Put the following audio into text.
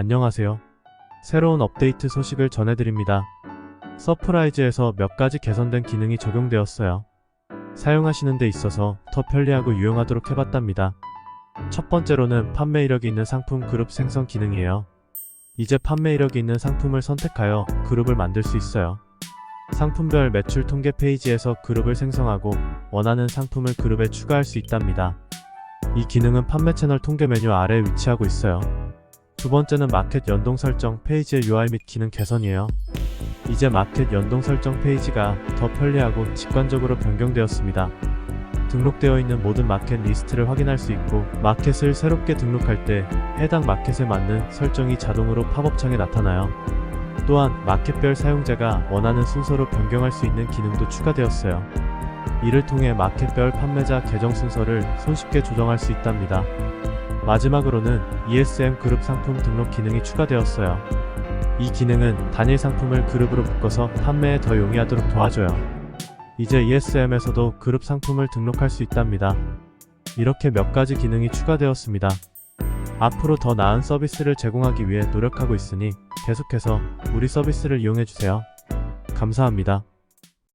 안녕하세요. 새로운 업데이트 소식을 전해드립니다. 서프라이즈에서 몇 가지 개선된 기능이 적용되었어요. 사용하시는 데 있어서 더 편리하고 유용하도록 해봤답니다. 첫 번째로는 판매 이력이 있는 상품 그룹 생성 기능이에요. 이제 판매 이력이 있는 상품을 선택하여 그룹을 만들 수 있어요. 상품별 매출 통계 페이지에서 그룹을 생성하고 원하는 상품을 그룹에 추가할 수 있답니다. 이 기능은 판매 채널 통계 메뉴 아래에 위치하고 있어요. 두 번째는 마켓 연동 설정 페이지의 UI 및 기능 개선이에요. 이제 마켓 연동 설정 페이지가 더 편리하고 직관적으로 변경되었습니다. 등록되어 있는 모든 마켓 리스트를 확인할 수 있고 마켓을 새롭게 등록할 때 해당 마켓에 맞는 설정이 자동으로 팝업창에 나타나요. 또한 마켓별 사용자가 원하는 순서로 변경할 수 있는 기능도 추가되었어요. 이를 통해 마켓별 판매자 계정 순서를 손쉽게 조정할 수 있답니다. 마지막으로는 ESM 그룹 상품 등록 기능이 추가되었어요. 이 기능은 단일 상품을 그룹으로 묶어서 판매에 더 용이하도록 도와줘요. 이제 ESM에서도 그룹 상품을 등록할 수 있답니다. 이렇게 몇 가지 기능이 추가되었습니다. 앞으로 더 나은 서비스를 제공하기 위해 노력하고 있으니 계속해서 우리 서비스를 이용해주세요. 감사합니다.